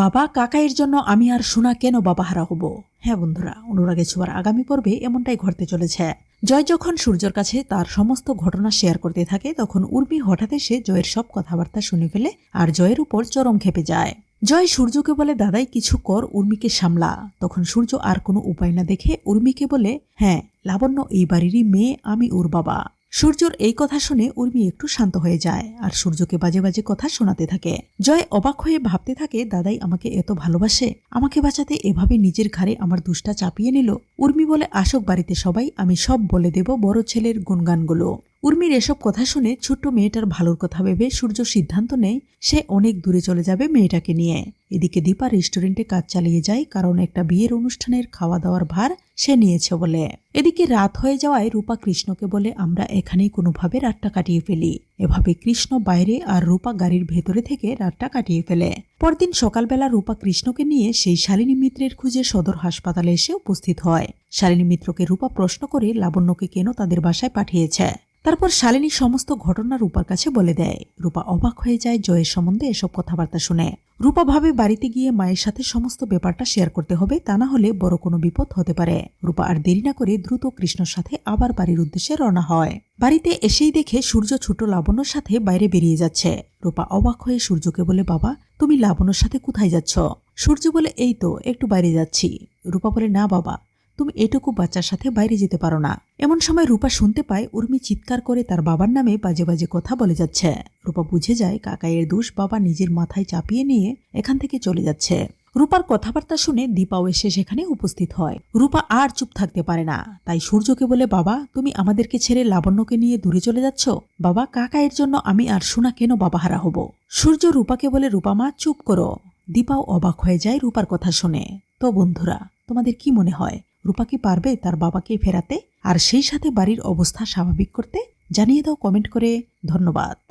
বাবা, কাকাইয়ের জন্য আমি আর সোনা কেন বাবা হারা হব? হ্যাঁ বন্ধুরা, অনুরাগে ছোঁয়ার আগামী পর্বে এমনটাই ঘটতে চলেছে। জয় যখন সূর্যর কাছে তার সমস্ত ঘটনা শেয়ার করতে থাকে, তখন উর্মি হঠাৎ এসে জয়ের সব কথাবার্তা শুনে ফেলে আর জয়ের উপর চরম খেপে যায়। জয় সূর্যকে বলে, দাদাই, কিছু কর, উর্মিকে সামলা। তখন সূর্য আর কোনো উপায় না দেখে উর্মিকে বলে হ্যাঁ লাবণ্য এই বাড়িরই মেয়ে, আমি ওর বাবা। সূর্যর এই কথা শুনে উর্মি একটু শান্ত হয়ে যায়, আর সূর্যকে বাজে বাজে কথা শোনাতে থাকে। জয় অবাক হয়ে ভাবতে থাকে, দাদাই আমাকে এত ভালোবাসে, আমাকে বাঁচাতে এভাবে নিজের ঘাড়ে আমার দুষ্টা চাপিয়ে নিল? উর্মি বলে, আসক বাড়িতে সবাই, আমি সব বলে দেব বড় ছেলের গুণগানগুলো। উর্মির এসব কথা শুনে ছোট্ট মেয়েটার ভালোর কথা ভেবে সূর্য সিদ্ধান্ত নেয়, সে অনেক দূরে চলে যাবে মেয়েটাকে নিয়ে। এদিকে দীপা রেস্টুরেন্টে কাজ চালিয়ে যায়, কারণ একটা বিয়ের অনুষ্ঠানের খাওয়া দাওয়ার ভার সে নিয়েছে বলে। এদিকে রাত হয়ে যাওয়ায় রূপা কৃষ্ণকে বলে, আমরা এখানেই কোনোভাবে রাতটা কাটিয়ে ফেলি। এভাবে কৃষ্ণ বাইরে আর রূপা গাড়ির ভেতরে থেকে রাতটা কাটিয়ে ফেলে। পরদিন সকালবেলা রূপা কৃষ্ণকে নিয়ে সেই শালিনী মিত্রের খুঁজে সদর হাসপাতালে এসে উপস্থিত হয়। শালিনী মিত্রকে রূপা প্রশ্ন করে লাবণ্যকে কেন তাদের বাসায় পাঠিয়েছে? তারপর শালিনী সমস্ত ঘটনা রূপার কাছে বলে দেয়। রূপা অবাক হয়ে যায় জয়ের সম্বন্ধে এসব কথাবার্তা শুনে। রূপা ভাবে বাড়িতে গিয়ে মায়ের সাথে সমস্ত ব্যাপারটা শেয়ার করতে হবে, তা না হলে বড় কোনো বিপদ হতে পারে। রূপা আর দেরি না করে দ্রুত কৃষ্ণর সাথে আবার বাড়ির উদ্দেশ্যে রওনা হয়। বাড়িতে এসেই দেখে সূর্য ছোট লাবণ্যর সাথে বাইরে বেরিয়ে যাচ্ছে। রূপা অবাক হয়ে সূর্যকে বলে, বাবা, তুমি লাবণ্যর সাথে কোথায় যাচ্ছ? সূর্য বলে, এই তো, একটু বাইরে যাচ্ছি। রূপা বলে, না বাবা তুমি এটুকু বাচ্চার সাথে বাইরে যেতে পারো না। এমন সময় রূপা শুনতে পায় উর্মি চিৎকার করে তার বাবার নামে বাজে বাজে কথা বলে যাচ্ছে। রূপা বুঝে যায় কাকাইয়ের দোষ বাবা নিজের মাথায় চাপিয়ে নিয়ে এখান থেকে চলে যাচ্ছে। রূপার কথাবার্তা শুনে দীপাও এসে সেখানে উপস্থিত হয়। রূপা আর চুপ থাকতে পারে না। তাই সূর্যকে বলে, বাবা, তুমি আমাদেরকে ছেড়ে লাবণ্যকে নিয়ে দূরে চলে যাচ্ছ? বাবা, কাকাইয়ের জন্য আমি আর সোনা কেন বাবা হারা হব? সূর্য রূপাকে বলে, রূপা মা, চুপ করো। দীপাও অবাক হয়ে যায় রূপার কথা শুনে। তো বন্ধুরা, তোমাদের কি মনে হয়? রূপা কি পারবে তার বাবাকে ফেরাতে? আর সেই সাথে বাড়ির অবস্থা স্বাভাবিক করতে? জানিয়ে দাও কমেন্ট করে। ধন্যবাদ।